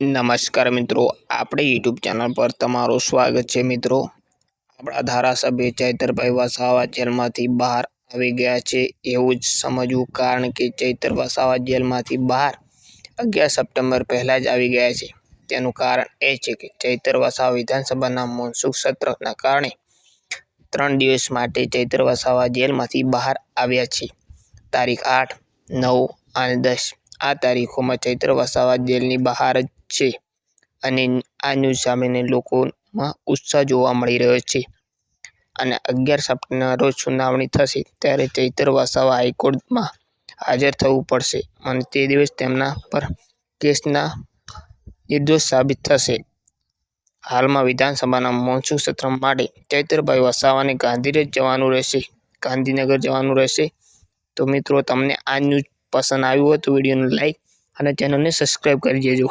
નમસ્કાર મિત્રો, આપણે યુટ્યુબ ચેનલ પર તમારું સ્વાગત છે મિત્રો. આપણા ધારાસભ્ય ચૈતરભાઈ વસાવા જેલમાંથી બહાર આવી ગયા છે. એવું જ સમજવું કારણ કે ચૈતર વસાવા જેલમાંથી બહાર અગિયાર સપ્ટેમ્બર પહેલાં જ આવી ગયા છે. તેનું કારણ એ છે કે ચૈતર વસાવા વિધાનસભાના મનસુખ સત્રના કારણે ત્રણ દિવસ માટે ચૈતર વસાવા જેલમાંથી બહાર આવ્યા છે. તારીખ આઠ, નવ અને દસ આ તારીખોમાં ચૈત્ર વસાવા જેલની બહાર જ છે અને આ ન્યૂઝ સામેને લોકોમાં ઉત્સાહ જોવા મળી રહ્યો છે. અને અગિયાર સપ્ટેમ્બરના રોજ સુનાવણી થશે ત્યારે ચૈતર વસાવા હાઈકોર્ટમાં હાજર થવું પડશે અને તે દિવસ તેમના પર કેસના નિર્દોષ સાબિત થશે. હાલમાં વિધાનસભાના મોન્સૂન સત્ર માટે ચૈતરભાઈ વસાવાને ગાંધીનગર જવાનું રહેશે. ગાંધીનગર જવાનું રહેશે. તો મિત્રો, તમને આ ન્યૂઝ પસંદ આવ્યું હોય તો વિડીયોને લાઈક અને ચેનલને સબસ્ક્રાઈબ કરી દેજો.